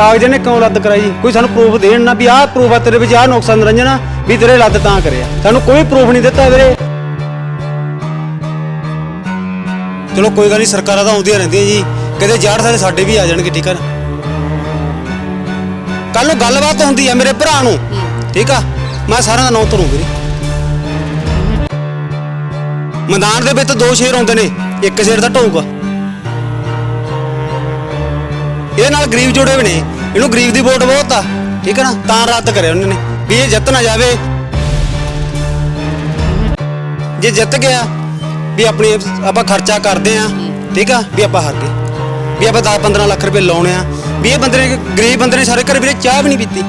ਕਾਗਜ਼ ਨੇ ਕਿਉਂ ਰੱਦ ਕਰਾਈ? ਕੋਈ ਸਾਨੂੰ ਪ੍ਰੂਫ ਦੇਣ ਨਾ ਵੀ ਆਹ ਪ੍ਰੂਫ ਆ ਤੇਰੇ ਵਿੱਚ, ਆਹ ਨੁਕਸਾਨ ਨਿਰੰਜਨ ਵੀ ਤੇਰੇ ਰੱਦ ਤਾਂ ਕਰਿਆ। ਸਾਨੂੰ ਕੋਈ ਪ੍ਰੂਫ ਨਹੀਂ ਦਿੱਤਾ ਵੀਰੇ। ਚਲੋ ਕੋਈ ਗੱਲ ਨਹੀਂ, ਸਰਕਾਰਾਂ ਤਾਂ ਆਉਂਦੀਆਂ ਰਹਿੰਦੀਆਂ ਜੀ। ਕਿਤੇ ਜਾੜ ਸਾਰੇ ਸਾਡੇ ਵੀ ਆ ਜਾਣਗੇ, ਠੀਕ ਆ ਨਾ? ਕੱਲ ਨੂੰ ਗੱਲਬਾਤ ਹੁੰਦੀ ਆ ਮੇਰੇ ਭਰਾ ਨੂੰ। ਠੀਕ ਆ? ਮੈਂ ਸਾਰਿਆਂ ਦਾ ਨਾਂ ਧਰੂ ਵੀਰੇ। ਮੈਦਾਨ ਦੇ ਵਿੱਚ ਦੋ ਸ਼ੇਰ ਆਉਂਦੇ ਨੇ, ਇੱਕ ਸ਼ੇਰ ਦਾ ਢੋਊਗਾ। ਇਹਦੇ ਨਾਲ ਗਰੀਬ ਜੁੜੇ ਹੋਏ ਨੇ ਇਹਨੂੰ ਗਰੀਬ ਦੀ ਵੋਟ ਬਹੁਤ ਆ। ਠੀਕ ਹੈ ਨਾ? ਤਾਂ ਰੱਦ ਕਰਿਆ ਉਹਨਾਂ ਨੇ। ਵੀ ਇਹ ਜਿੱਤ ਨਾ ਜਾਵੇ। ਜੇ ਜਿੱਤ ਗਿਆ, ਵੀ ਆਪਣੀ ਆਪਾਂ ਖਰਚਾ ਕਰਦੇ ਆ। ਠੀਕ ਆ? ਵੀ ਆਪਾਂ ਹਾਰ ਗਏ। ਵੀ ਆਪਾਂ 10 15 ਲੱਖ ਰੁਪਏ ਲਾਉਣੇ ਆ। ਵੀ ਇਹ ਬੰਦੇ ਨੇ ਗਰੀਬ ਬੰਦੇ ਨੇ ਸਾਰੇ ਘਰੇ ਵੀਰੇ ਚਾਹ ਵੀ ਨਹੀਂ ਪੀਤੀ।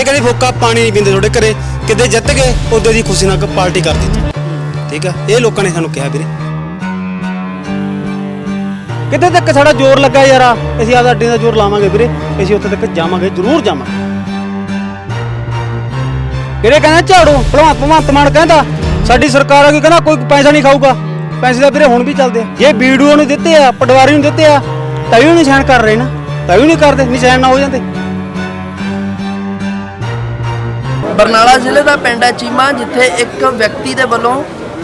ਇਹ ਕਹਿੰਦੇ ਫੋਕਾ ਪਾਣੀ ਨਹੀਂ ਪੀਂਦੇ ਤੁਹਾਡੇ ਘਰੇ। ਕਿਤੇ ਜਿੱਤ ਗਏ, ਉਹਦੇ ਦੀ ਖੁਸ਼ੀ ਨਾਲ ਪਾਰਟੀ ਕਰ ਦਿੱਤੀ। ਠੀਕ ਆ? ਇਹ ਲੋਕਾਂ ਨੇ ਸਾਨੂੰ ਕਿਹਾ ਵੀਰੇ। ਕਿਤੇ ਤੱਕ ਸਾਡਾ ਜ਼ੋਰ ਲੱਗਾ ਯਾਰ ਅਸੀਂ ਆਦਾ ਅੱਡੇ ਦਾ ਜ਼ੋਰ ਲਾਵਾਂਗੇ ਵੀਰੇ। ਅਸੀਂ ਉੱਥੇ ਤੱਕ ਜਾਵਾਂਗੇ, ਜ਼ਰੂਰ ਜਾਵਾਂਗੇ। ਕਿਹੜੇ ਕਹਿੰਦਾ ਝਾੜੂ? ਭਲਵਾਨ ਭਗਵੰਤ ਮਾਨ ਕਹਿੰਦਾ, ਸਾਡੀ ਸਰਕਾਰ ਆ ਗਈ, ਕਹਿੰਦਾ ਕੋਈ ਪੈਸਾ ਨਹੀਂ ਖਾਊਗਾ। ਪੈਸੇ ਤਾਂ ਵੀਰੇ ਹੁਣ ਵੀ ਚੱਲਦੇ ਆ। ਜੇ ਵੀਡੀਓ ਨੂੰ ਦਿੱਤੇ ਆ, ਪਟਵਾਰੀ ਨੂੰ ਦਿੱਤੇ ਆ, ਤਾਂ ਵੀ ਨਹੀਂ ਕਰ ਰਹੇ ਨਾ। ਤਾਂ ਵੀ ਨਹੀਂ ਕਰਦੇ, ਨਿਸ਼ਾਨ ਨਾ ਹੋ ਜਾਂਦੇ। ਬਰਨਾਲਾ ਜ਼ਿਲ੍ਹੇ ਦਾ ਪਿੰਡ ਹੈ ਚੀਮਾ, ਜਿੱਥੇ ਇੱਕ ਵਿਅਕਤੀ ਦੇ ਵੱਲੋਂ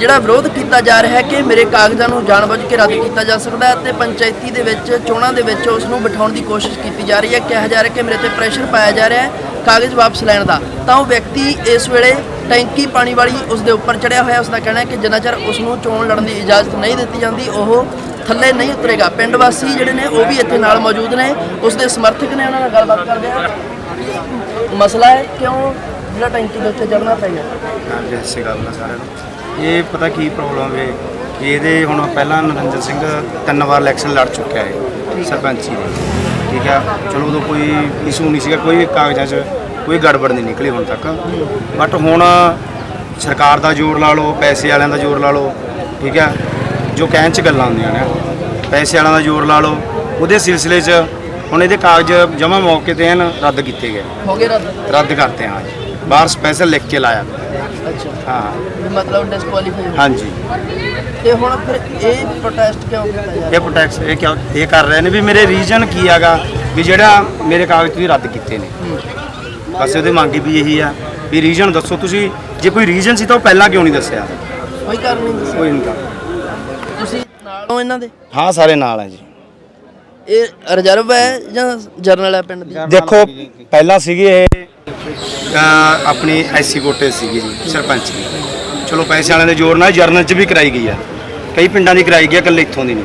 ਜਿਹੜਾ ਵਿਰੋਧ ਕੀਤਾ ਜਾ ਰਿਹਾ ਹੈ ਕਿ ਮੇਰੇ ਕਾਗਜ਼ਾਂ ਨੂੰ ਜਾਣਬੁੱਝ ਕੇ ਰੱਦ ਕੀਤਾ ਜਾ ਸਕਦਾ ਹੈ ਤੇ ਪੰਚਾਇਤੀ ਦੇ ਵਿੱਚ, ਚੋਣਾਂ ਦੇ ਵਿੱਚ ਉਸ ਨੂੰ ਬਿਠਾਉਣ ਦੀ ਕੋਸ਼ਿਸ਼ ਕੀਤੀ ਜਾ ਰਹੀ ਹੈ। ਕਿਹਾ ਜਾ ਰਿਹਾ ਕਿ ਮੇਰੇ ਤੇ ਪ੍ਰੈਸ਼ਰ ਪਾਇਆ ਜਾ ਰਿਹਾ ਹੈ ਕਾਗਜ਼ ਵਾਪਸ ਲੈਣ ਦਾ। ਤਾਂ ਉਹ ਵਿਅਕਤੀ ਇਸ ਵੇਲੇ ਟੈਂਕੀ ਪਾਣੀ ਵਾਲੀ ਉਸ ਦੇ ਉੱਪਰ ਚੜਿਆ ਹੋਇਆ ਉਸ ਦਾ ਕਹਿਣਾ ਹੈ ਕਿ ਜਿੰਨਾ ਚਿਰ ਉਸ ਨੂੰ ਚੋਣ ਲੜਨ ਦੀ ਇਜਾਜ਼ਤ ਨਹੀਂ ਦਿੱਤੀ ਜਾਂਦੀ, ਉਹ ਥੱਲੇ ਨਹੀਂ ਉਤਰੇਗਾ। ਪਿੰਡ ਵਾਸੀ ਜਿਹੜੇ ਨੇ, ਉਹ ਵੀ ਇੱਥੇ ਨਾਲ ਮੌਜੂਦ ਨੇ। ਉਸ ਦੇ ਸਮਰਥਕ ਨੇ ਉਹਨਾਂ ਨਾਲ ਗੱਲਬਾਤ ਕਰਦੇ ਆ ਮਸਲਾ ਹੈ? ਕਿਉਂ ਜਿਹੜਾ ਟੈਂਕੀ ਦੇ ਉੱਤੇ ਚੜਨਾ ਪੈ ਗਿਆ? ਹਾਂਜੀ, ਸਤਿ ਸ਼੍ਰੀ ਸਾਰਿਆਂ ਨੂੰ। ਇਹ ਪਤਾ ਕੀ ਪ੍ਰੋਬਲਮ ਹੈ? ਇਹਦੇ ਹੁਣ ਪਹਿਲਾਂ ਨਰਿੰਦਰ ਸਿੰਘ ਤਿੰਨ ਵਾਰ ਇਲੈਕਸ਼ਨ ਲੜ ਚੁੱਕਿਆ ਹੈ ਸਰਪੰਚੀ ਦੇ। ਠੀਕ ਹੈ ਚਲੋ ਉਦੋਂ ਕੋਈ ਇਸ਼ੂ ਨਹੀਂ ਸੀਗਾ ਕੋਈ ਕਾਗਜ਼ਾਂ 'ਚ ਕੋਈ ਗੜਬੜ ਨਹੀਂ ਨਿਕਲੀ ਹੁਣ ਤੱਕ। ਬਟ ਹੁਣ ਸਰਕਾਰ ਦਾ ਜ਼ੋਰ ਲਾ ਲਓ ਪੈਸੇ ਵਾਲਿਆਂ ਦਾ ਜ਼ੋਰ ਲਾ ਲਓ ਠੀਕ ਹੈ ਜੋ ਕਹਿਣ 'ਚ ਗੱਲਾਂ ਹੁੰਦੀਆਂ ਨੇ ਪੈਸੇ ਵਾਲਿਆਂ ਦਾ ਜ਼ੋਰ ਲਾ ਲਓ ਉਹਦੇ ਸਿਲਸਿਲੇ 'ਚ ਹੁਣ ਇਹਦੇ ਕਾਗਜ਼ ਜਮ੍ਹਾਂ ਮੌਕੇ ਤੇ ਹਨ ਰੱਦ ਕੀਤੇ ਗਏ। ਹੋ ਗਿਆ ਰੱਦ? ਰੱਦ ਕਰਤੇ ਹਾਂ ਅੱਜ। ਬਾਹਰ ਸਪੈਸ਼ਲ ਲਿਖ ਕੇ ਲਾਇਆ ਅੱਛਾ ਹਾਂ ਵੀ ਮਤਲਬ ਡਿਸਕੁਆਲੀਫਾਈ ਹਾਂਜੀ ਤੇ ਹੁਣ ਫਿਰ ਇਹ ਪ੍ਰੋਟੈਸਟ ਕਿਉਂ ਕੀਤਾ ਜਾ ਰਿਹਾ ਇਹ ਪ੍ਰੋਟੈਕਸ ਇਹ ਕਿਉਂ ਇਹ ਕਰ ਰਹੇ ਨੇ ਵੀ ਮੇਰੇ ਰੀਜਨ ਕੀ ਹੈਗਾ ਵੀ ਜਿਹੜਾ ਮੇਰੇ ਕਾਗਜ਼ ਤੁਸੀਂ ਰੱਦ ਕੀਤੇ ਨੇ ਬਸ ਉਹਦੀ ਮੰਗ ਵੀ ਇਹੀ ਆ ਵੀ ਰੀਜਨ ਦੱਸੋ ਤੁਸੀਂ ਜੇ ਕੋਈ ਰੀਜਨ ਸੀ ਤਾਂ ਉਹ ਪਹਿਲਾਂ ਕਿਉਂ ਨਹੀਂ ਦੱਸਿਆ ਕੋਈ ਕਾਰਨ ਨਹੀਂ ਦੱਸਿਆ ਕੋਈ ਨਹੀਂ ਤੁਸੀਂ ਨਾਲ ਹੋ ਇਹਨਾਂ ਦੇ ਹਾਂ ਸਾਰੇ ਨਾਲ ਆ ਜੀ ਇਹ ਰਿਜ਼ਰਵ ਹੈ ਜਾਂ ਜਰਨਲ ਹੈ ਪਿੰਡ ਦੀ? ਦੇਖੋ ਪਹਿਲਾਂ ਸੀਗੀ ਇਹ। ਅਹ ਆਪਣੀ ਐਸੀ ਕੋਟੇ ਸੀਗੀ ਜੀ ਸਰਪੰਚ ਦੀ ਚਲੋ ਪੈਸੇ ਵਾਲਿਆਂ ਦੇ ਜ਼ੋਰ ਨਾਲ ਜਰਨਲ 'ਚ ਵੀ ਕਰਾਈ ਗਈ ਆ। ਕਈ ਪਿੰਡਾਂ ਦੀ ਕਰਾਈ ਗਈ ਆ, ਇਕੱਲੇ ਇੱਥੋਂ ਦੀ ਨਹੀਂ।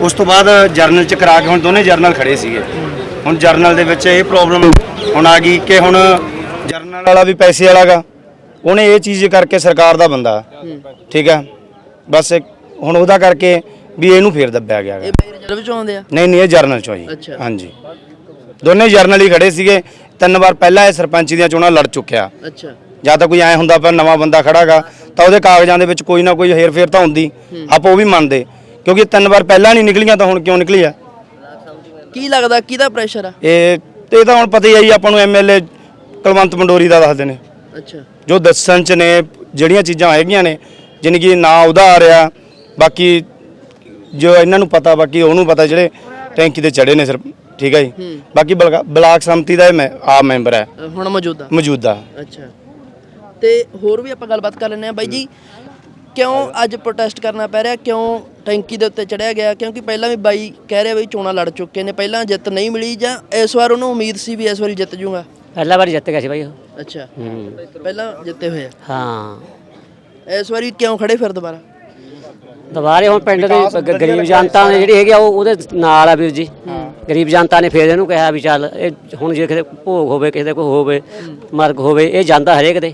ਉਸ ਤੋਂ ਬਾਅਦ ਜਰਨਲ 'ਚ ਕਰਾ ਕੇ ਹੁਣ ਦੋਨੇ ਜਰਨਲ ਖੜੇ ਸੀਗੇ। ਹੁਣ ਜਰਨਲ ਦੇ ਵਿੱਚ ਇਹ ਪ੍ਰੋਬਲਮ ਹੁਣ ਆ ਗਈ ਕਿ ਹੁਣ ਜਰਨਲ ਵਾਲਾ ਵੀ ਪੈਸੇ ਵਾਲਾਗਾ। ਉਹਨੇ ਇਹ ਚੀਜ਼ ਕਰਕੇ ਸਰਕਾਰ ਦਾ ਬੰਦਾ। ਠੀਕ ਆ? ਬਸ ਇੱਕ- ਹੁਣ ਉਹਦਾ ਕਰਕੇ ਵੀ ਇਹਨੂੰ ਫੇਰ ਦੱਬਿਆ ਗਿਆ ਗਾ। ਇਹ ਬਾਈ ਰਿਜ਼ਰਵ ਚੋਂ ਆਉਂਦੇ ਆ? ਨਹੀਂ ਨਹੀਂ ਇਹ ਜਰਨਲ ਚੋਂ ਜੀ। ਅੱਛਾ। ਹਾਂਜੀ। ਦੋਨੇ ਜਰਨਲ ਹੀ ਖੜੇ ਸੀਗੇ। ਤਿੰਨ ਵਾਰ ਪਹਿਲਾਂ ਇਹ ਸਰਪੰਚੀ ਦੀਆਂ ਚੋਣਾਂ ਲੜ ਚੁੱਕਿਆ। ਅੱਛਾ। ਜਾਂ ਤਾਂ ਕੋਈ ਐ ਹੁੰਦਾ ਪਰ ਨਵਾਂ ਬੰਦਾ ਖੜਾਗਾ ਤਾਂ ਉਹਦੇ ਕਾਗਜ਼ਾਂ ਦੇ ਵਿੱਚ ਕੋਈ ਨਾ ਕੋਈ ਹੇਰ-ਫੇਰ ਤਾਂ ਹੁੰਦੀ। ਆਪਾਂ ਉਹ ਵੀ ਮੰਨਦੇ। ਕਿਉਂਕਿ ਤਿੰਨ ਵਾਰ ਪਹਿਲਾਂ ਨਹੀਂ ਨਿਕਲੀਆਂ ਤਾਂ ਹੁਣ ਕਿਉਂ ਨਿਕਲੀ ਆ? ਕੀ ਲੱਗਦਾ ਕਿਹਦਾ ਪ੍ਰੈਸ਼ਰ ਆ? ਇਹ ਇਹ ਤਾਂ ਹੁਣ ਪਤਾ ਹੀ ਆ ਜੀ ਆਪਾਂ ਨੂੰ ਐਮਐਲਏ ਕੁਲਵੰਤ ਮੰਡੋਰੀ ਦਾ ਦੱਸਦੇ ਨੇ। ਅੱਛਾ। ਜੋ ਦੱਸਣ ਚ ਨੇ ਜਿਹੜੀਆਂ ਚੀਜ਼ਾਂ ਹੈਗੀਆਂ ਨੇ ਜਾਣੀ ਕਿ ਨਾ ਉਹਦਾ ਆ ਰਿਹਾ ਬਾਕੀ ਜੋ ਇਹਨਾਂ ਨੂੰ ਪਤਾ ਬਾਕੀ ਉਹਨੂੰ ਪਤਾ ਜਿਹੜੇ ਟੈਂਕੀ ਤੇ ਚੜੇ ਨੇ ਸਰ ਠੀਕ ਹੈ ਜੀ। ਬਾਕੀ ਬਲਾਕ ਸੰਮਤੀ ਦਾ ਇਹ ਮੈਂ ਆ ਮੈਂਬਰ ਹੈ। ਅ, ਹੁਣ ਮੌਜੂਦਾ? ਮੌਜੂਦਾ। ਅੱਛਾ। ਤੇ ਹੋਰ ਵੀ ਆਪਾਂ ਗੱਲਬਾਤ ਕਰ ਲੈਂਦੇ ਆ ਬਾਈ ਜੀ ਕਿਉਂ ਅੱਜ ਪ੍ਰੋਟੈਸਟ ਕਰਨਾ ਪੈ ਰਿਹਾ? ਕਿਉਂ ਟੈਂਕੀ ਦੇ ਉੱਤੇ ਚੜਿਆ ਗਿਆ? ਕਿਉਂਕਿ ਪਹਿਲਾਂ ਵੀ ਬਾਈ ਕਹਿ ਰਿਹਾ ਵੀ ਚੋਣਾਂ ਲੜ ਚੁੱਕੇ ਨੇ। ਪਹਿਲਾਂ ਜਿੱਤ ਨਹੀਂ ਮਿਲੀ ਜਾਂ ਇਸ ਵਾਰ ਉਹਨੂੰ ਉਮੀਦ ਸੀ ਵੀ ਇਸ ਵਾਰੀ ਜਿੱਤ ਜੂਗਾ? ਪਹਿਲਾ ਵਾਰ ਜਿੱਤ ਗਿਆ ਸੀ ਬਾਈ ਉਹ। ਅੱਛਾ। ਹੂੰ। ਪਹਿਲਾਂ ਜਿੱਤੇ ਹੋਏ ਆ। ਹਾਂ। ਇਸ ਵਾਰੀ ਕਿਉਂ ਖੜੇ ਫਿਰ ਦੁਬਾਰਾ? ਦੁਬਾਰੇ ਹੁਣ ਪਿੰਡ ਦੇ ਗ- ਗਰੀਬ ਜਨਤਾ ਨੇ ਜਿਹੜੀ ਹੈਗੀ ਆ ਉਹ ਉਹਦੇ ਨਾਲ ਆ ਵੀਰ ਜੀ। ਗਰੀਬ ਜਨਤਾ ਨੇ ਫੇਰ ਇਹਨੂੰ ਕਿਹਾ ਵੀ ਚੱਲ ਇਹ ਹੁਣ ਜੇ ਕਿਸੇ ਭੋਗ ਹੋਵੇ ਕਿਸੇ ਦੇ ਕੋਈ ਹੋਵੇ ਮਰਗ ਹੋਵੇ ਇਹ ਜਾਂਦਾ ਹਰੇਕ ਦੇ।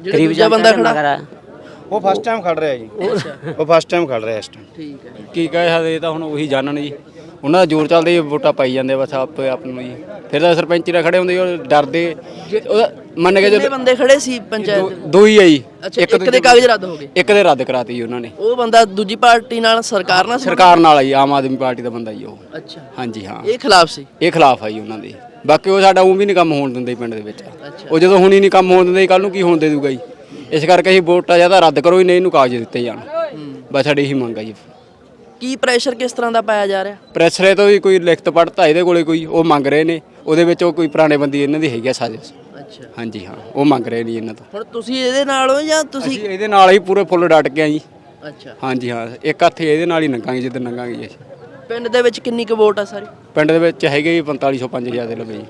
ਜਿਹੜਾ ਦੂਜਾ ਬੰਦਾ ਦੇ ਖੜਾ। ਮਗਰ ਆ। ਉਹ ਫਸਟ ਟਾਈਮ ਖੜ ਰਿਹਾ ਜੀ। ਉਹ ਫਸਟ ਟਾਈਮ ਖੜ ਰਿਹਾ ਇਸ ਟਾਈਮ ਠੀਕ ਹੈ। ਕੀ ਕਹਿ ਇਹ ਤਾਂ ਹੁਣ ਉਹੀ ਜਾਣਨ ਜੀ। ਉਹਨਾਂ ਦਾ ਜ਼ੋਰ ਚੱਲਦਾ ਜੀ ਵੋਟਾਂ ਪਾਈ ਜਾਂਦੇ ਬਸ ਆਪੇ ਆਪ ਨੂੰ ਜੀ। ਫਿਰ ਤਾਂ ਸਰਪੰਚੀ ਦਾ ਖੜੇ ਹੁੰਦੇ ਉਹ ਡਰਦੇ। ਉਹਦਾ ਮੰਨ ਕੇ ਕਿੰਨੇ ਜਦੋਂ ਬੰਦੇ ਖੜੇ ਸੀ ਪੰਚਾਇਤ ਦੇ? ਦੋ ਹੀ ਆ ਜੀ। ਅੱਛਾ ਇੱਕ ਦੇ ਕਾਗਜ਼ ਰੱਦ ਹੋ ਗਏ। ਇੱਕ ਦੇ ਰੱਦ ਕਰਾਤੀ ਜੀ ਉਹਨਾਂ ਨੇ। ਉਹ ਬੰਦਾ ਦੂਜੀ ਪਾਰਟੀ ਨਾਲ ਸਰਕਾਰ ਨਾਲ ਸੀ? ਸਰਕਾਰ ਨਾਲ ਆ ਜੀ ਆਮ ਆਦਮੀ ਪਾਰਟੀ ਦਾ ਬੰਦਾ ਜੀ ਉਹ। ਅੱਛਾ। ਹਾਂਜੀ ਹਾਂ। ਇਹ ਖਿਲਾਫ ਸੀ? ਇਹ ਖਿਲਾਫ ਆ ਜੀ ਉਹਨਾਂ ਦੇ। ਬਾਕੀ ਉਹ ਸਾਡਾ ਉਹ ਵੀ ਨਹੀਂ ਕੰਮ ਹੋਣ ਦਿੰਦੇ ਜੀ ਪਿੰਡ ਦੇ ਵਿੱਚ। ਅੱਛਾ। ਉਹ ਜਦੋਂ ਹੁਣ ਹੀ ਨਹੀਂ ਕੰਮ ਹੋਣ ਦਿੰਦੇ ਕੱਲ ਨੂੰ ਕੀ ਹੋਣ ਦੇ ਦੂਗਾ ਜੀ? ਇਸ ਕਰਕੇ ਅਸੀਂ ਵੋਟਾਂ ਜਾਂ ਤਾਂ ਰੱਦ ਕਰੋ ਹੀ ਨਹੀਂ ਇਹਨੂੰ ਕਾਗਜ਼ ਦਿੱਤੇ ਜਾਣ। ਬਸ ਸਾਡੀ ਇਹੀ ਮੰਗ ਆ ਜੀ। ਕੀ ਪ੍ਰੈਸ਼ਰ ਕਿਸ ਤਰ੍ਹਾਂ ਦਾ ਪਾਇਆ ਜਾ ਰਿਹਾ? ਪ੍ਰੈਸਰੇ ਤੋਂ ਵੀ ਕੋਈ ਲਿਖਤ ਪੜਤਾ ਇਹਦੇ ਕੋਲੇ ਕੋਈ ਉਹ ਮੰਗ ਰਹੇ ਨੇ। ਉਹਦੇ ਵਿੱਚ ਉਹ ਕੋਈ ਪੁਰਾਣੇ ਬੰਦੀ ਇਹਨਾਂ ਦੀ ਹੈਗੀ ਆ ਸਾਜ਼ਿਸ਼। ਅੱਛਾ। ਹਾਂਜੀ ਹਾਂ। ਉਹ ਮੰਗ ਰਹੇ ਨਹੀਂ ਇਹਨਾਂ ਤੋਂ। ਹੁਣ ਤੁਸੀਂ ਇਹਦੇ ਨਾਲ ਹੋ ਜਾਂ ਤੁਸੀਂ ਅਸੀਂ ਇਹਦੇ ਨਾਲ ਹੀ ਪੂਰੇ ਫੁੱਲ ਡਟ ਕੇ ਆ ਜੀ। ਅੱਛਾ। ਹਾਂਜੀ ਹਾਂ। ਇੱਕ ਹੱਥ ਇਹਦੇ ਨਾਲ ਹੀ ਲੰਘਾਂਗੇ ਜਿੱਦਾਂ ਲੰਘਾਂਗੇ ਜੀ ਅਸੀਂ। ਪਿੰਡ ਦੇ ਵਿੱਚ ਕਿੰਨੀ ਕੁ ਵੋਟ ਆ ਸਾਰੀ? ਪਿੰਡ ਦੇ ਵਿੱਚ ਹੈਗੇ ਜੀ 4500 5000 ਦੇ ਲਵੇ ਜੀ।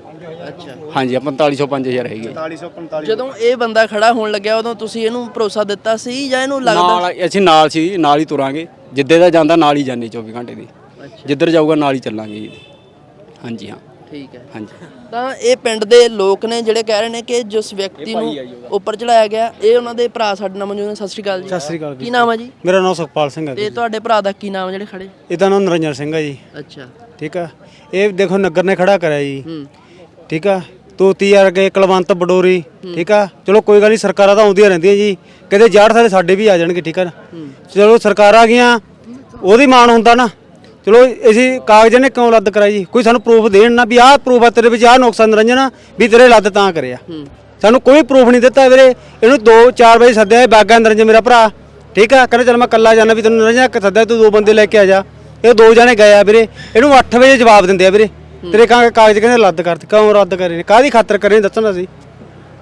ਅੱਛਾ। ਹਾਂਜੀ 4500 5000 ਹੈਗੇ। ਜੀ। 445 ਜਦੋਂ ਇਹ ਬੰਦਾ ਖੜਾ ਹੋਣ ਲੱਗਿਆ ਉਦੋਂ ਤੁਸੀਂ ਇਹਨੂੰ ਭਰੋਸਾ ਦਿੱਤਾ ਸੀ ਜਾਂ ਇਹਨੂੰ ਲੱਗਦਾ ਨਾਲ ਅਸੀਂ ਨਾਲ ਸੀ ਨਾਲ ਹੀ ਤੁਰਾਂਗੇ। ਜਿੱਦੇ ਦਾ ਜਾਂਦਾ ਨਾਲ ਹੀ ਜਾਂਦੇ 24 ਘੰਟੇ ਦੀ। ਜਿੱਧਰ ਜਾਊਗਾ ਨਾਲ ਹੀ ਚੱਲਾਂਗੇ ਜੀ। ਹਾਂਜੀ ਹਾਂ। ਠੀਕ ਹੈ। ਹਾਂਜੀ। ਤਾਂ ਇਹ ਪਿੰਡ ਦੇ ਲੋਕ ਨੇ ਜਿਹੜੇ ਕਹਿ ਰਹੇ ਨੇ ਕਿ ਜਿਸ ਵਿਅਕਤੀ ਨੂੰ ਉੱਪਰ ਚੜਾਇਆ ਗਿਆ ਇਹ ਉਹਨਾਂ ਦੇ ਭਰਾ ਸਾਡੇ ਨਾਲ ਮੌਜੂਦ ਨੇ। ਸਤਿ ਸ਼੍ਰੀ ਅਕਾਲ ਜੀ। ਸਤਿ ਸ੍ਰੀ ਅਕਾਲ ਕੀ ਨਾਮ ਹੈ ਜੀ? ਮੇਰਾ ਨਾਮ ਸੁਖਪਾਲ ਸਿੰਘ ਹੈ ਤੇ ਤੁਹਾਡੇ ਭਰਾ ਦਾ ਕੀ ਨਾਮ ਜਿਹੜੇ ਖੜੇ? ਇਹਦਾ ਨਾਮ ਨਰਿੰਦਰ ਸਿੰਘ ਹੈ ਜੀ। ਅੱਛਾ। ਠੀਕ ਆ। ਇਹ ਦੇਖੋ ਨਗਰ ਨੇ ਖੜਾ ਕਰਿਆ ਜੀ। ਹੂੰ। ਠੀਕ ਆ। ਤੋਤੀ ਵਰਗੇ ਕੁਲਵੰਤ ਬਡੋਰੀ। ਠੀਕ ਆ। ਚਲੋ ਕੋਈ ਗੱਲ ਨਹੀਂ ਸਰਕਾਰਾਂ ਤਾਂ ਆਉਂਦੀਆਂ ਰਹਿੰਦੀਆਂ ਜੀ। ਕਿਤੇ ਜਾੜ ਸਾਰੇ ਸਾਡੇ ਵੀ ਆ ਜਾਣਗੇ ਠੀਕ ਆ ਚਲੋ ਸਰਕਾਰਾਂ ਆ ਗਈਆਂ ਉਹਦੀ ਮਾਣ ਹੁੰਦਾ ਨਾ। ਚਲੋ ਅਸੀਂ ਕਾਗਜ਼ ਨੇ ਕਿਉਂ ਰੱਦ ਕਰਾਈ ਜੀ? ਕੋਈ ਸਾਨੂੰ ਪ੍ਰੂਫ ਦੇਣ ਨਾ ਵੀ ਆਹ ਪ੍ਰੂਫ ਆ ਤੇਰੇ ਵਿੱਚ ਆਹ ਨੁਕਸਾਨ ਨਿਰੰਜਨ ਵੀ ਤੇਰੇ ਰੱਦ ਤਾਂ ਕਰਿਆ। ਸਾਨੂੰ ਕੋਈ ਪ੍ਰੂਫ ਨਹੀਂ ਦਿੱਤਾ ਵੀਰੇ। ਇਹਨੂੰ 2-4 ਵਜੇ ਸੱਦਿਆ ਇਹ ਬਾਗਾ ਨਿਰੰਜਨ ਮੇਰਾ ਭਰਾ। ਠੀਕ ਆ? ਕਹਿੰਦਾ ਚਲ ਮੈਂ ਕੱਲਾ ਜਾਣਾ ਵੀ ਤੈਨੂੰ ਨਿਰੰਜਨ ਸੱਦਿਆ ਤੂੰ ਦੋ ਬੰਦੇ ਲੈ ਕੇ ਆ ਜਾ। ਇਹ ਦੋ ਜਣੇ ਗਏ ਆ ਵੀਰੇ। ਇਹਨੂੰ 8 ਵਜੇ ਜਵਾਬ ਦਿੰਦੇ ਆ ਵੀਰੇ। ਤੇਰੇ ਕਾ ਕਾਗਜ਼ ਕਹਿੰਦੇ ਰੱਦ ਕਰਤੇ ਕਿਉਂ ਰੱਦ ਕਰੇ ਨੇ? ਕਾਹਦੀ ਖਾਤਰ ਕਰੇ ਨੇ ਦੱਸਣਾ ਸੀ?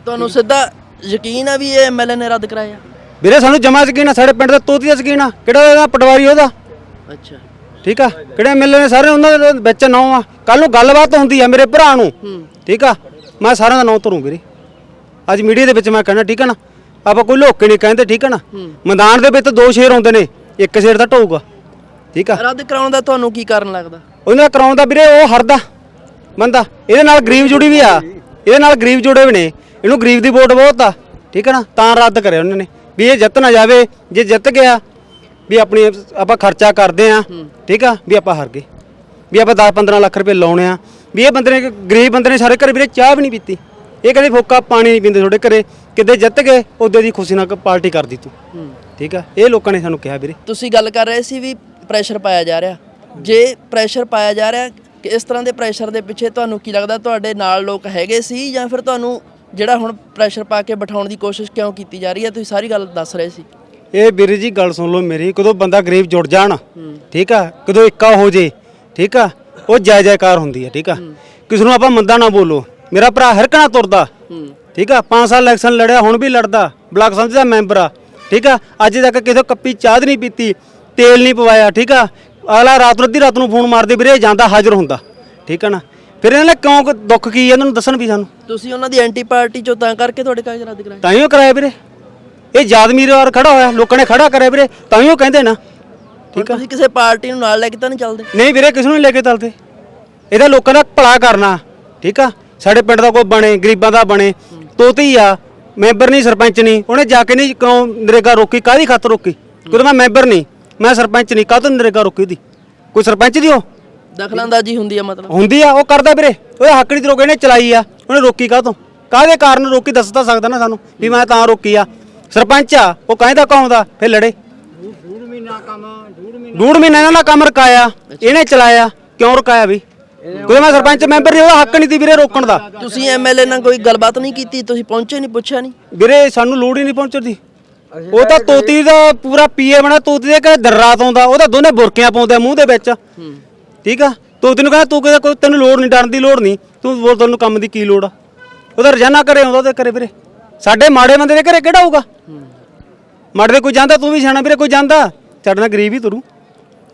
ਤੁਹਾਨੂੰ ਸਿੱਧਾ ਯਕੀਨ ਆ ਵੀ ਇਹ ਐਮਐਲਏ ਨੇ ਰੱਦ ਕਰਾਇਆ? ਵੀਰੇ ਸਾਨੂੰ ਜਮਾ ਯਕੀਨ ਆ ਸਾਡੇ ਪਿੰਡ ਦਾ ਤੋਤੀ ਦਾ ਯਕੀਨ ਆ। ਕਿਹੜਾ ਇਹਦਾ ਪਟਵਾਰੀ ਉਹਦਾ? ਅੱਛਾ। ਠੀਕ ਆ? ਕਿਹੜੇ ਮਿਲਨੇ ਨੇ ਸਾਰੇ ਉਹਨਾਂ ਦੇ ਵਿੱਚ ਨੌ ਆ। ਕੱਲ ਨੂੰ ਗੱਲਬਾਤ ਹੁੰਦੀ ਆ ਮੇਰੇ ਭਰਾ ਨੂੰ। ਠੀਕ ਆ? ਮੈਂ ਸਾਰਿਆਂ ਦਾ ਨਾਂ ਧਰੂ ਵੀਰੇ। ਅੱਜ ਮੀਡੀਆ ਦੇ ਵਿੱਚ ਮੈਂ ਕਹਿਣਾ ਠੀਕ ਆ ਨਾ? ਆਪਾਂ ਕੋਈ ਲੋਕ ਨਹੀਂ ਕਹਿੰਦੇ ਠੀਕ ਆ ਨਾ? ਮੈਦਾਨ ਦੇ ਵਿੱਚ ਦੋ ਸ਼ੇਰ ਹੁੰਦੇ ਨੇ ਇੱਕ ਸ਼ੇਰ ਤਾਂ ਢੋਊਗਾ। ਠੀਕ ਆ? ਰੱਦ ਕਰਾਉਣ ਦਾ ਤੁਹਾਨੂੰ ਕੀ ਕਾਰਨ ਲੱਗਦਾ? ਉਹਨਾਂ ਕਰਾਉਣ ਦਾ ਵੀਰੇ ਉਹ ਹਰਦਾ ਬੰਦਾ ਇਹਦੇ ਨਾਲ ਗਰੀਬ ਜੁੜੀ ਵੀ ਆ। ਇਹਦੇ ਨਾਲ ਗਰੀਬ ਜੁੜੇ ਵੀ ਨੇ। ਇਹਨੂੰ ਗਰੀਬ ਦੀ ਵੋਟ ਬਹੁਤ ਆ। ਠੀਕ ਹੈ ਨਾ? ਤਾਂ ਰੱਦ ਕਰਿਆ ਉਹਨਾਂ ਨੇ। ਵੀ ਇਹ ਜਿੱਤ ਨਾ ਜਾਵੇ ਜੇ ਜਿੱਤ ਗਿਆ ਵੀ ਆਪਣੀ ਆਪਾਂ ਖਰਚਾ ਕਰਦੇ ਆ ਠੀਕ ਆ ਵੀ ਆਪਾਂ ਹਾਰ ਗਏ। ਵੀ ਆਪਾਂ 10 15 ਲੱਖ ਰੁਪਏ ਲਾਉਣੇ ਆ। ਵੀ ਇਹ ਬੰਦੇ ਨੇ ਗਰੀਬ ਬੰਦੇ ਨੇ ਸਾਰੇ ਘਰੇ ਵੀਰੇ ਚਾਹ ਵੀ ਨਹੀਂ ਪੀਤੀ। ਇਹ ਕਹਿੰਦੇ ਫੋਕਾ ਪਾਣੀ ਨਹੀਂ ਪੀਂਦੇ ਤੁਹਾਡੇ ਘਰੇ। ਕਿਤੇ ਜਿੱਤ ਗਏ ਉਹਦੇ ਦੀ ਖੁਸ਼ੀ ਨਾਲ ਪਾਰਟੀ ਕਰਦੀ ਤੂੰ। ਠੀਕ ਆ ਇਹ ਲੋਕਾਂ ਨੇ ਸਾਨੂੰ ਕਿਹਾ ਵੀਰੇ। ਤੁਸੀਂ ਗੱਲ ਕਰ ਰਹੇ ਸੀ ਵੀ ਪ੍ਰੈਸ਼ਰ ਪਾਇਆ ਜਾ ਰਿਹਾ। ਜੇ ਪ੍ਰੈਸ਼ਰ ਪਾਇਆ ਜਾ ਰਿਹਾ ਕਿ ਇਸ ਤਰ੍ਹਾਂ ਦੇ ਪ੍ਰੈਸ਼ਰ ਦੇ ਪਿੱਛੇ ਤੁਹਾਨੂੰ ਕੀ ਲੱਗਦਾ ਤੁਹਾਡੇ ਨਾਲ ਲੋਕ ਹੈਗੇ ਸੀ ਜਾਂ ਫਿਰ ਤੁਹਾਨੂੰ ਜਿਹੜਾ ਹੁਣ ਪ੍ਰੈਸ਼ਰ ਪਾ ਕੇ ਬਿਠਾਉਣ ਦੀ ਕੋਸ਼ਿਸ਼ ਕਿਉਂ ਕੀਤੀ ਜਾ ਰਹੀ ਹੈ? ਤੁਸੀਂ ਸਾਰੀ ਗੱਲ ਦੱਸ ਰਹੇ ਸੀ। ਇਹ ਵੀਰ ਜੀ ਗੱਲ ਸੁਣ ਲਓ ਮੇਰੀ ਕਦੋਂ ਬੰਦਾ ਗਰੀਬ ਜੁੜ ਜਾਣ ਠੀਕ ਆ? ਕਦੋਂ ਇੱਕਾ ਹੋ ਜੇ ਠੀਕ ਆ? ਉਹ ਜੈ ਜੈਕਾਰ ਹੁੰਦੀ ਹੈ ਠੀਕ ਆ? ਕਿਸ ਨੂੰ ਆਪਾਂ ਮੰਦਾ ਨਾ ਬੋਲੋ। ਮੇਰਾ ਭਰਾ ਹਰਕਣਾ ਤੁਰਦਾ ਠੀਕ ਆ? 5 ਸਾਲ ਇਲੈਕਸ਼ਨ ਲੜਿਆ ਹੁਣ ਵੀ ਲੜਦਾ ਬਲਾਕ ਸੰਸਦ ਦਾ ਮੈਂਬਰ ਆ ਠੀਕ ਆ? ਅੱਜ ਤੱਕ ਕਿਸੇ ਕੱਪੀ ਚਾਹ ਨਹੀਂ ਪੀਤੀ ਤੇਲ ਨਹੀਂ ਪਵਾਇਆ ਠੀਕ ਆ? ਅਗਲਾ ਰਾਤ ਨੂੰ ਅੱਧੀ ਰਾਤ ਨੂੰ ਫੋਨ ਮਾਰਦੇ ਵੀਰੇ ਜਾਂਦਾ ਹਾਜ਼ਰ ਹੁੰਦਾ ਠੀਕ ਆ ਨਾ? ਫਿਰ ਇਹਨਾਂ ਨੇ ਕਿਉਂ ਦੁੱਖ ਕੀ ਇਹਨਾਂ ਨੂੰ ਦੱਸਣ ਵੀ ਸਾਨੂੰ। ਤੁਸੀਂ ਉਹਨਾਂ ਦੀ ਐਂਟੀ ਪਾਰਟੀ ਚੋਂ ਤਾਂ ਕਰਕੇ ਤੁਹਾਡੇ ਕਾਗਜ਼ ਰੱਦ ਕਰਾਏ। ਤਾਂ ਹੀ ਉਹ ਕਰਾਇਆ ਵੀਰੇ। ਇਹ ਜਾਦਮੀਰ ਵਾਰ ਖੜਾ ਹੋਇਆ ਲੋਕਾਂ ਨੇ ਖੜਾ ਕਰਿਆ ਵੀਰੇ ਤਾਂ ਹੀ ਉਹ ਕਹਿੰਦੇ ਨਾ। ਹੁਣ ਤੁਸੀਂ ਕਿਸੇ ਪਾਰਟੀ ਨੂੰ ਨਾਲ ਲੈ ਕੇ ਤਾਂ ਨਹੀਂ ਚੱਲਦੇ? ਨਹੀਂ ਵੀਰੇ ਕਿਸ ਨੂੰ ਨਹੀਂ ਲੈ ਕੇ ਚੱਲਦੇ। ਇਹਦਾ ਲੋਕਾਂ ਦਾ ਭਲਾ ਕਰਨਾ ਠੀਕ ਆ। ਸਾਡੇ ਪਿੰਡ ਦਾ ਕੋਈ ਬਣੇ ਗਰੀਬਾਂ ਦਾ ਬਣੇ ਤੋਤੀ ਆ ਮੈਂਬਰ ਨਹੀਂ ਸਰਪੰਚ ਨਹੀਂ। ਉਹਨੇ ਜਾ ਕੇ ਨਹੀਂ ਕਿਉਂ ਨਰੇਗਾ ਰੋਕੀ ਕਾਹਦੀ ਖਾਤਰ ਰੋਕੀ? ਕਿਉਂਕਿ ਮੈਂ ਮੈਂਬਰ ਨਹੀਂ ਮੈਂ ਸਰਪੰਚ ਨਹੀਂ ਕਾਹਤੋਂ ਨਰੇਗਾ ਰੋਕੀ ਦੀ? ਕੋਈ ਸਰਪੰਚ ਦੀ ਉਹ? ਦਖਲਅੰਦਾਜ਼ੀ ਹੁੰਦੀ ਹੈ ਮਤਲਬ। ਹੁੰਦੀ ਆ ਉਹ ਕਰਦਾ ਵੀਰੇ। ਉਹ ਹੱਕ ਨਹੀਂ ਰੋਕੇ ਇਹਨੇ ਚਲਾਈ ਆ। ਉਹਨੇ ਰੋਕੀ ਕਾਹਤੋਂ? ਕਾਹਦੇ ਕਾਰਨ ਰੋਕੀ ਦੱਸ ਤਾਂ ਸਕਦਾ ਨਾ ਸਾਨੂੰ ਵੀ ਮੈਂ ਤਾਂ ਰੋਕੀ ਆ। ਸਰਪੰਚ ਆ ਉਹ ਕਹਿੰਦਾ ਕਹਾਉਂਦਾ ਫਿਰ ਲੜੇ। ਡੂੜ ਮਹੀਨਾ ਇਹਨਾਂ ਦਾ ਕੰਮ ਰਕਾਇਆ ਇਹਨੇ ਚਲਾਇਆ ਕਿਉਂ ਰਕਾਇਆ ਵੀ? ਕੋਈ ਮੈਂ ਸਰਪੰਚ ਮੈਂਬਰ ਨਹੀਂ ਉਹਦਾ ਹੱਕ ਨਹੀਂ ਸੀ ਵੀਰੇ ਰੋਕਣ ਦਾ। ਤੁਸੀਂ ਐਮਐਲਏ ਨਾਲ ਕੋਈ ਗੱਲਬਾਤ ਨਹੀਂ ਕੀਤੀ ਤੁਸੀਂ ਪਹੁੰਚੇ ਨਹੀਂ ਪੁੱਛਿਆ ਨਹੀਂ? ਵੀਰੇ ਸਾਨੂੰ ਲੋੜ ਹੀ ਨਹੀਂ ਪਹੁੰਚਦੀ ਉਹ ਤਾਂ ਤੋਤੀ ਦਾ ਪੂਰਾ ਪੀਏ ਬਣਾ ਤੋਤੀ ਦੇ ਘਰੇ ਦਰਰਾਤ ਆਉਂਦਾ ਉਹ ਤਾਂ ਦੋਨੇ ਬੁਰਕੀਆਂ ਪਾਉਂਦੇ ਮੂੰਹ ਦੇ ਵਿੱਚ। ਠੀਕ ਆ? ਤੋਤੀ ਨੂੰ ਕਹਿੰਦਾ ਤੂੰ ਕਿਤੇ ਕੋਈ ਤੈਨੂੰ ਲੋੜ ਨਹੀਂ ਡਰਨ ਦੀ ਲੋੜ ਨਹੀਂ। ਤੂੰ ਬੋਲ ਤੈਨੂੰ ਕੰਮ ਦੀ ਕੀ ਲੋੜ ਆ? ਉਹਦਾ ਰੋਜ਼ਾਨਾ ਘਰੇ ਆਉਂਦਾ ਉਹਦੇ ਘਰੇ ਵੀਰੇ। ਸਾਡੇ ਮਾੜੇ ਬੰਦੇ ਦੇ ਘਰੇ ਕਿਹੜਾ ਹੋਊਗਾ ਮਾੜੇ ਦੇ ਕੋਈ ਜਾਂਦਾ ਤੂੰ ਵੀ ਸਿਆਣਾ ਵੀਰੇ ਕੋਈ ਜਾਂਦਾ। ਸਾਡੇ ਨਾਲ ਗਰੀਬ ਹੀ ਤੁਰੂ।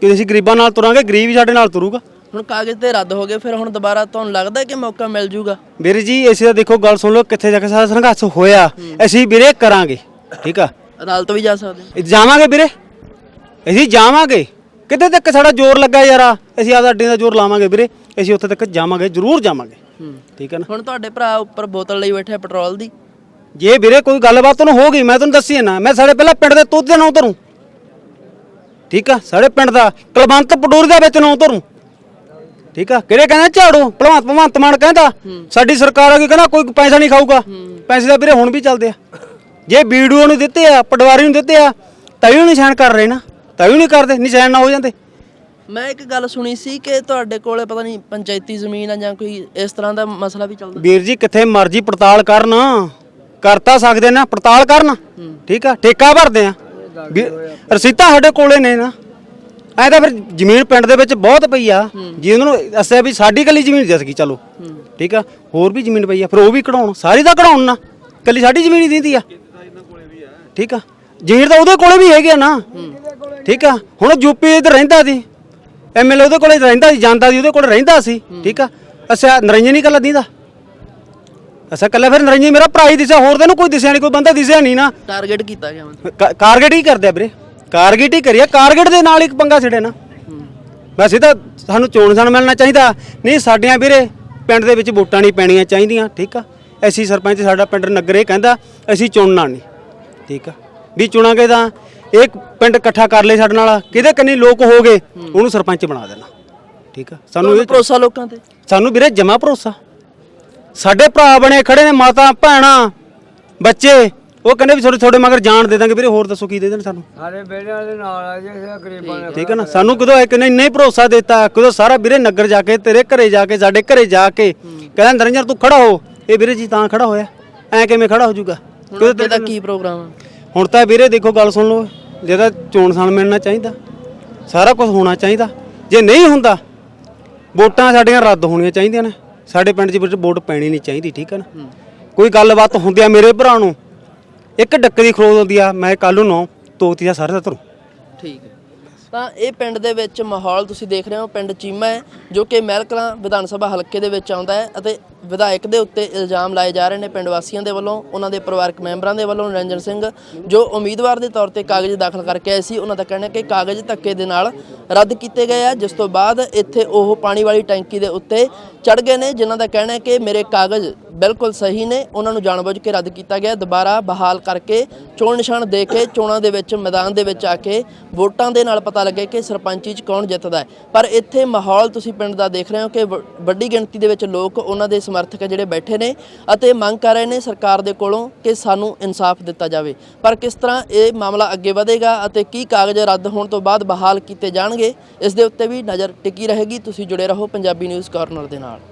ਕਿ ਅਸੀਂ ਗਰੀਬਾਂ ਨਾਲ ਤੁਰਾਂਗੇ ਗਰੀਬ ਹੀ ਸਾਡੇ ਨਾਲ ਤੁਰੂਗਾ। ਹੁਣ ਕਾਗਜ਼ ਤੇ ਰੱਦ ਹੋ ਗਏ ਫਿਰ ਹੁਣ ਦੁਬਾਰਾ ਤੁਹਾਨੂੰ ਲੱਗਦਾ ਕਿ ਮੌਕਾ ਮਿਲ ਜੂਗਾ? ਵੀਰੇ ਜੀ ਅਸੀਂ ਤਾਂ ਦੇਖੋ ਗੱਲ ਸੁਣ ਲਓ ਕਿੱਥੇ ਜਾ ਕੇ ਸਾਡਾ ਸੰਘਰਸ਼ ਹੋਇਆ। ਅਸੀਂ ਵੀਰੇ ਕਰਾਂਗੇ ਠੀਕ ਆ? ਅਦਾਲਤ ਵੀ ਜਾ ਸਕਦੇ ਜਾਵਾਂਗੇ ਵੀਰੇ? ਅਸੀਂ ਜਾਵਾਂਗੇ। ਕਿਤੇ ਤੱਕ ਸਾਡਾ ਜ਼ੋਰ ਲੱਗਾ ਯਾਰਾ? ਅਸੀਂ ਆਦਾ ਅੱਡੇ ਦਾ ਜ਼ੋਰ ਲਾਵਾਂਗੇ ਵੀਰੇ। ਅਸੀਂ ਉੱਥੇ ਤੱਕ ਜਾਵਾਂਗੇ ਜ਼ਰੂਰ ਜਾਵਾਂਗੇ। ਠੀਕ ਹੈ ਨਾ? ਹੁਣ ਤੁਹਾਡੇ ਭਰਾ ਉੱਪਰ ਬੋਤਲ ਲਈ ਬੈਠੇ ਆ ਪੈਟਰੋਲ ਦੀ। ਜੇ ਵੀਰੇ ਕੋਈ ਗੱਲਬਾਤ ਤੁਹਾਨੂੰ ਹੋ ਗਈ ਮੈਂ ਤੁਹਾਨੂੰ ਦੱਸੀ ਨਾ ਮੈਂ ਸਾਡੇ ਪਹਿਲਾਂ ਪਿੰਡ ਦੇ ਤੁੱਤ ਦੇ ਨਾਂ ਧਰੂ। ਠੀਕ ਆ? ਸਾਡੇ ਪਿੰਡ ਦਾ ਕਲਵੰਤ ਪਟੋਰੀ ਦਾ ਵਿੱਚ ਨਾਂ ਧਰੂ। ਠੀਕ ਆ? ਕਿਹੜੇ ਕਹਿੰਦਾ ਝਾੜੂ? ਭਲਵੰਤ ਭਗਵੰਤ ਮਾਨ ਕਹਿੰਦਾ ਸਾਡੀ ਸਰਕਾਰ ਆ ਗਈ ਕਹਿੰਦਾ ਕੋਈ ਪੈਸਾ ਨਹੀਂ ਖਾਊਗਾ। ਪੈਸੇ ਤਾਂ ਵੀਰੇ ਹੁਣ ਵੀ ਚੱਲਦੇ ਆ। ਜੇ ਵੀਡੀਓ ਨੂੰ ਦਿੱਤੇ ਆ ਪਟਵਾਰੀ ਨੂੰ ਦਿੱਤੇ ਆ ਤਾਂ ਵੀ ਨਿਸ਼ਾਨ ਕਰ ਰਹੇ ਨਾ। ਤਾਂ ਵੀ ਨਹੀਂ ਕਰਦੇ ਨਿਸ਼ਾਨ ਨਾ ਹੋ ਜਾਂਦੇ। ਮੈਂ ਇੱਕ ਗੱਲ ਸੁਣੀ ਸੀ ਕਿ ਤੁਹਾਡੇ ਕੋਲੇ ਪਤਾ ਨਹੀਂ ਪੰਚਾਇਤੀ ਜ਼ਮੀਨ ਆ ਜਾਂ ਕੋਈ ਇਸ ਤਰ੍ਹਾਂ ਦਾ ਮਸਲਾ ਵੀ ਚੱਲਦਾ? ਵੀਰ ਜੀ ਕਿੱਥੇ ਮਰਜ਼ੀ ਪੜਤਾਲ ਕਰਨ। ਕਰਤਾ ਸਕਦੇ ਨਾ, ਪੜਤਾਲ ਕਰਨ। ਠੀਕ ਆ, ਠੇਕਾ ਭਰਦੇ ਆ। ਵੀ- ਰਸੀਦਾਂ ਸਾਡੇ ਕੋਲੇ ਨੇ ਨਾ। ਐ ਤਾਂ ਫਿਰ ਜ਼ਮੀਨ ਪਿੰਡ ਦੇ ਵਿੱਚ ਬਹੁਤ ਪਈ ਆ। ਜੇ ਉਹਨਾਂ ਨੂੰ ਦੱਸਿਆ ਵੀ ਸਾਡੀ ਕੱਲੀ ਜ਼ਮੀਨ ਦੇ ਗਈ, ਚਲੋ। ਠੀਕ ਆ, ਹੋਰ ਵੀ ਜ਼ਮੀਨ ਪਈ ਆ, ਫਿਰ ਉਹ ਵੀ ਕਢਾਉਣ। ਸਾਰੀ ਤਾਂ ਕਢਾਉਣ ਨਾ। ਕੱਲੀ ਸਾਡੀ ਜ਼ਮੀਨ ਹੀ ਦਿੰਦੀ ਆ। ਠੀਕ ਆ, ਜ਼ਮੀਨ ਤਾਂ ਉਹਦੇ ਕੋਲੇ ਵੀ ਹੈਗੀ ਆ ਨਾ। ਠੀਕ ਆ, ਹੁਣ ਯੂਪੀ ਇਧਰ ਰਹਿੰਦਾ ਸੀ। ਐਮਐਲਏ ਉਹਦੇ ਕੋਲੇ ਰਹਿੰਦਾ ਸੀ, ਜਾਂਦਾ ਸੀ, ਉਹਦੇ ਕੋਲ ਰਹਿੰਦਾ ਸੀ। ਠੀਕ ਆ, ਅੱਛਾ, ਨਰਿੰਜਨ ਹੀ ਕੱਲਾ ਦਿੰਦਾ। ਅੱਛਾ ਕੱਲਾ ਫਿਰ ਨਰਿੰਜਨ ਮੇਰਾ ਭਰਾ ਹੀ ਦਿਸਿਆ ਹੋਰ ਤਾਂ ਇਹਨੂੰ ਕੋਈ ਦਿਸਿਆ ਨਹੀਂ ਕੋਈ ਬੰਦਾ ਦਿਸਿਆ ਨਹੀਂ ਨਾ। ਟਾਰਗੇਟ ਕੀਤਾ ਗਿਆ ਮਤਲਬ ਕਾ- ਕਾਰਗੇਟ ਹੀ ਕਰਦੇ ਆ ਵੀਰੇ। ਕਾਰਗੇਟ ਹੀ ਕਰੀਆ ਕਾਰਗੇਟ ਦੇ ਨਾਲ ਇੱਕ ਪੰਗਾ ਛਿੜੇ ਨਾ। ਵੈਸੇ ਤਾਂ ਸਾਨੂੰ ਚੋਣ ਸਣ ਮਿਲਣਾ ਚਾਹੀਦਾ। ਨਹੀਂ ਸਾਡੀਆਂ ਵੀਰੇ ਪਿੰਡ ਦੇ ਵਿੱਚ ਵੋਟਾਂ ਨਹੀਂ ਪੈਣੀਆਂ ਚਾਹੀਦੀਆਂ ਠੀਕ ਆ? ਐਸੀ ਸਰਪੰਚ ਸਾਡਾ ਪਿੰਡ ਨਗਰ ਇਹ ਕਹਿੰਦਾ ਅਸੀਂ ਚੁਣਨਾ ਨਹੀਂ ਠੀਕ ਆ? ਵੀ ਚੁਣਾਂਗੇ ਤਾਂ ਇਹ ਪਿੰਡ ਇਕੱਠਾ ਕਰ ਲਏ ਸਾਡੇ ਨਾਲ ਕਿਹਦੇ ਕੰਨੀ ਲੋਕ ਹੋ ਗਏ ਉਹਨੂੰ ਸਰਪੰਚ ਬਣਾ ਦੇਣਾ ਠੀਕ ਆ? ਸਾਨੂੰ ਇਹ ਭਰੋਸਾ ਲੋਕਾਂ ਤੇ? ਸਾਨੂੰ ਵੀਰੇ ਜਮਾ ਭਰੋਸਾ। ਸਾਡੇ ਭਰਾ ਬਣੇ ਖੜੇ ਨੇ ਮਾਤਾ ਭੈਣਾਂ ਬੱਚੇ ਉਹ ਕਹਿੰਦੇ ਵੀ ਤੁਹਾਡੇ ਤੁਹਾਡੇ ਮਗਰ ਜਾਣ ਦੇ ਦਾਂਗੇ ਵੀਰੇ ਹੋਰ ਦੱਸੋ ਕੀ ਦੇ ਦੇਣ ਸਾਨੂੰ? ਸਾਰੇ ਬੇੜਿਆਂ ਦੇ ਨਾਲ ਆ ਜਿਹੜੇ ਗਰੀਬਾਂ ਨੇ ਠੀਕ ਹੈ ਨਾ ਸਾਨੂੰ ਕਦੋਂ ਇੱਕ ਨੇ ਇੰਨਾ ਹੀ ਭਰੋਸਾ ਦਿੱਤਾ ਕਦੋਂ ਸਾਰਾ ਵੀਰੇ ਨਗਰ ਜਾ ਕੇ ਤੇਰੇ ਘਰੇ ਜਾ ਕੇ ਸਾਡੇ ਘਰੇ ਜਾ ਕੇ ਕਹਿੰਦਾ ਨਰਿੰਦਰ ਤੂੰ ਖੜਾ ਹੋ। ਇਹ ਵੀਰੇ ਜੀ ਤਾਂ ਖੜਾ ਹੋਇਆ। ਐ ਕਿਵੇਂ ਖੜਾ ਹੋ ਜਾਊਗਾ? ਹੁਣ ਅੱਗੇ ਦਾ ਕੀ ਪ੍ਰੋਗਰਾਮ ਆ? ਹੁਣ ਤਾਂ ਵੀਰੇ ਦੇਖੋ ਗੱਲ ਸੁਣ ਲਓ ਜਿਹਦਾ ਚੋਣ ਸਾਲ ਮਿਲਣਾ ਚਾਹੀਦਾ ਸਾਰਾ ਕੁਝ ਹੋਣਾ ਚਾਹੀਦਾ। ਜੇ ਨਹੀਂ ਹੁੰਦਾ ਵੋਟਾਂ ਸਾਡੀਆਂ ਰੱਦ ਹੋਣੀਆਂ ਚਾਹੀਦੀਆਂ ਨੇ। ਸਾਡੇ ਪਿੰਡ 'ਚ ਵਿੱਚ ਵੋਟ ਪੈਣੀ ਨਹੀਂ ਚਾਹੀਦੀ, ਠੀਕ ਹੈ ਨਾ? ਕੋਈ ਗੱਲਬਾਤ ਹੁੰਦੀ ਆ ਮੇਰੇ ਭਰਾ ਨੂੰ, ਇੱਕ ਡੱਕ ਦੀ ਖਲੋਦ ਹੁੰਦੀ ਆ, ਮੈਂ ਕੱਲ ਨੂੰ ਨੌ ਤੋਤੀ ਦਾ ਸਾਰੇ ਦਾ ਧਰੂ। ਠੀਕ ਹੈ। ਤਾਂ ਇਹ ਪਿੰਡ ਦੇ ਵਿੱਚ ਮਾਹੌਲ ਤੁਸੀਂ ਦੇਖ ਰਹੇ ਹੋ, ਪਿੰਡ ਚੀਮਾ ਹੈ, ਜੋ ਕਿ ਮਹਿਲਕਲਾਂ ਵਿਧਾਨ ਸਭਾ ਹਲਕੇ ਦੇ ਵਿੱਚ ਆਉਂਦਾ ਹੈ ਅਤੇ ਵਿਧਾਇਕ ਦੇ ਉੱਤੇ ਇਲਜ਼ਾਮ ਲਾਏ ਜਾ ਰਹੇ ਨੇ ਪਿੰਡ ਵਾਸੀਆਂ ਦੇ ਵੱਲੋਂ, ਉਹਨਾਂ ਦੇ ਪਰਿਵਾਰਕ ਮੈਂਬਰਾਂ ਦੇ ਵੱਲੋਂ, ਨਿਰੰਜਨ ਸਿੰਘ, ਜੋ ਉਮੀਦਵਾਰ ਦੇ ਤੌਰ ਤੇ ਕਾਗਜ਼ ਦਾਖਲ ਕਰਕੇ ਆਏ ਸੀ, ਉਹਨਾਂ ਦਾ ਕਹਿਣਾ ਕਿ ਕਾਗਜ਼ ਧੱਕੇ ਦੇ ਨਾਲ ਰੱਦ ਕੀਤੇ ਗਏ ਆ, ਜਿਸ ਤੋਂ ਬਾਅਦ ਇੱਥੇ ਉਹ ਪਾਣੀ ਵਾਲੀ ਟੈਂਕੀ ਦੇ ਉੱਤੇ ਚੜ ਗਏ ਨੇ, ਜਿਨ੍ਹਾਂ ਦਾ ਕਹਿਣਾ ਹੈ ਕਿ ਮੇਰੇ ਕਾਗਜ਼ ਬਿਲਕੁਲ ਸਹੀ ਨੇ। ਉਹਨਾਂ ਨੂੰ ਜਾਣਬੁੱਝ ਕੇ ਰੱਦ ਕੀਤਾ ਗਿਆ। ਦੁਬਾਰਾ ਬਹਾਲ ਕਰਕੇ ਚੋਣ ਨਿਸ਼ਾਨ ਦੇ ਕੇ ਚੋਣਾਂ ਦੇ ਵਿੱਚ, ਮੈਦਾਨ ਦੇ ਵਿੱਚ ਆ ਕੇ ਵੋਟਾਂ ਦੇ ਨਾਲ ਪਤਾ ਲੱਗੇ ਕਿ ਸਰਪੰਚੀ 'ਚ ਕੌਣ ਜਿੱਤਦਾ ਹੈ। ਪਰ ਇੱਥੇ ਮਾਹੌਲ ਤੁਸੀਂ ਪਿੰਡ ਦਾ ਦੇਖ ਰਹੇ ਹੋ ਕਿ ਵੱਡੀ ਗਿਣਤੀ ਦੇ ਵਿੱਚ ਲੋਕ ਉਹਨਾਂ ਦੇ ਸਮਰਥਕ ਜਿਹੜੇ ਬੈਠੇ ਨੇ ਅਤੇ ਮੰਗ ਕਰ ਰਹੇ ਨੇ ਸਰਕਾਰ ਦੇ ਕੋਲੋਂ ਕਿ ਸਾਨੂੰ ਇਨਸਾਫ ਦਿੱਤਾ ਜਾਵੇ। ਪਰ ਕਿਸ ਤਰ੍ਹਾਂ ਇਹ ਮਾਮਲਾ ਅੱਗੇ ਵਧੇਗਾ ਅਤੇ ਕੀ ਕਾਗਜ਼ ਰੱਦ ਹੋਣ ਤੋਂ ਬਾਅਦ ਬਹਾਲ ਕੀਤੇ ਜਾਣਗੇ, ਇਸ ਦੇ ਉੱਤੇ ਵੀ ਨਜ਼ਰ ਟਿਕੀ ਰਹੇਗੀ। ਤੁਸੀਂ ਜੁੜੇ ਰਹੋ ਪੰਜਾਬੀ ਨਿਊਜ਼ ਕਾਰਨਰ ਦੇ ਨਾਲ।